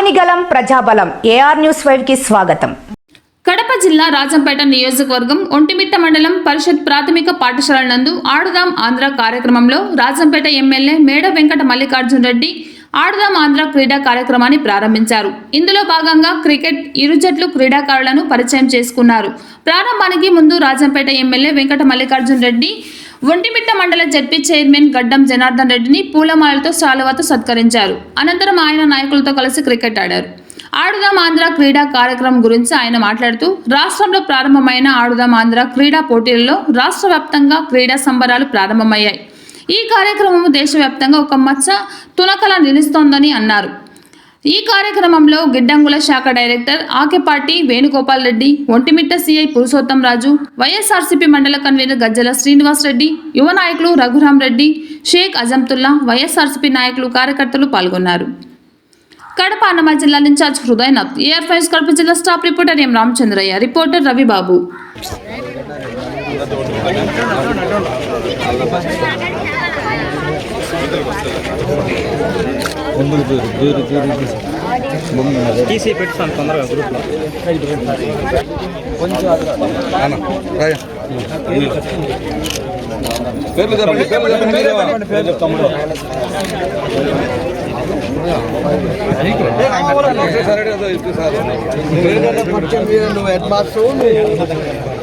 ఆపనిగలం ప్రజాబలం. AR news ఫైవ్కి స్వాగతం. కడప జిల్లా రాజంపేట నియోజకవర్గం ఒంటిమిట్ట మండలం పరిషత్ ప్రాథమిక పాఠశాల నందు ఆడుదాం ఆంధ్ర కార్యక్రమంలో రాజంపేట ఎమ్మెల్యే మేడ వెంకట మల్లికార్జున్ రెడ్డి ఆడుదాం ఆంధ్ర క్రీడా కార్యక్రమాన్ని ప్రారంభించారు. ఇందులో భాగంగా క్రికెట్ ఇరు జట్లు క్రీడాకారులను పరిచయం చేసుకున్నారు. ప్రారంభానికి ముందు రాజంపేట ఎమ్మెల్యే వెంకట మల్లికార్జున్ రెడ్డి ఒంటిమిట్ట మండల జడ్పీ చైర్మన్ గడ్డం జనార్దన్ రెడ్డిని పూలమాలతో శాలువాతో సత్కరించారు. అనంతరం ఆయన నాయకులతో కలిసి క్రికెట్ ఆడారు. ఆడుదాం ఆంధ్ర క్రీడా కార్యక్రమం గురించి ఆయన మాట్లాడుతూ రాష్ట్రంలో ప్రారంభమైన ఆడుదాం ఆంధ్ర క్రీడా పోటీలలో రాష్ట్ర వ్యాప్తంగా క్రీడా సంబరాలు ప్రారంభమయ్యాయి. ఈ కార్యక్రమం దేశవ్యాప్తంగా ఒక మచ్చ తునకల నిలుస్తోందని అన్నారు. ఈ కార్యక్రమంలో గిడ్డంగుల శాఖ director Akepati Venugopal Reddy Ontimitta CI Purushottam Raju YSRCP మండల కన్వీనర్ గజ్జల శ్రీనివాస్ రెడ్డి యువ నాయకులు రఘురాం రెడ్డి షేక్ అజంతుల్లా వైఎస్ఆర్సీపీ నాయకులు కార్యకర్తలు పాల్గొన్నారు. కడప అన్నమయ్య జిల్లా incharge Hridayanath AR five Kadapa జిల్లా staff reporter M Ramachandraiah reporter Ravibabu. ముందుకు దూరు దూరు దూరు టీసీ పెట్టుతాను తొందరగా గ్రూప్లో పేర్లు చెప్పండి పేర్లు చెప్పండి పేరు చెప్తాము నువ్వు హెడ్ మాస్టర్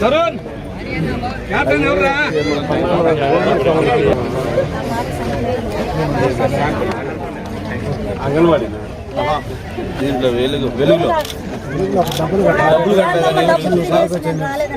తరుణ్ క్యాప్టెన్ ఎవరా అంగన్వాడీ దీంట్లో వెలుగు వెలుగులో డబ్బులు కట్టలేదు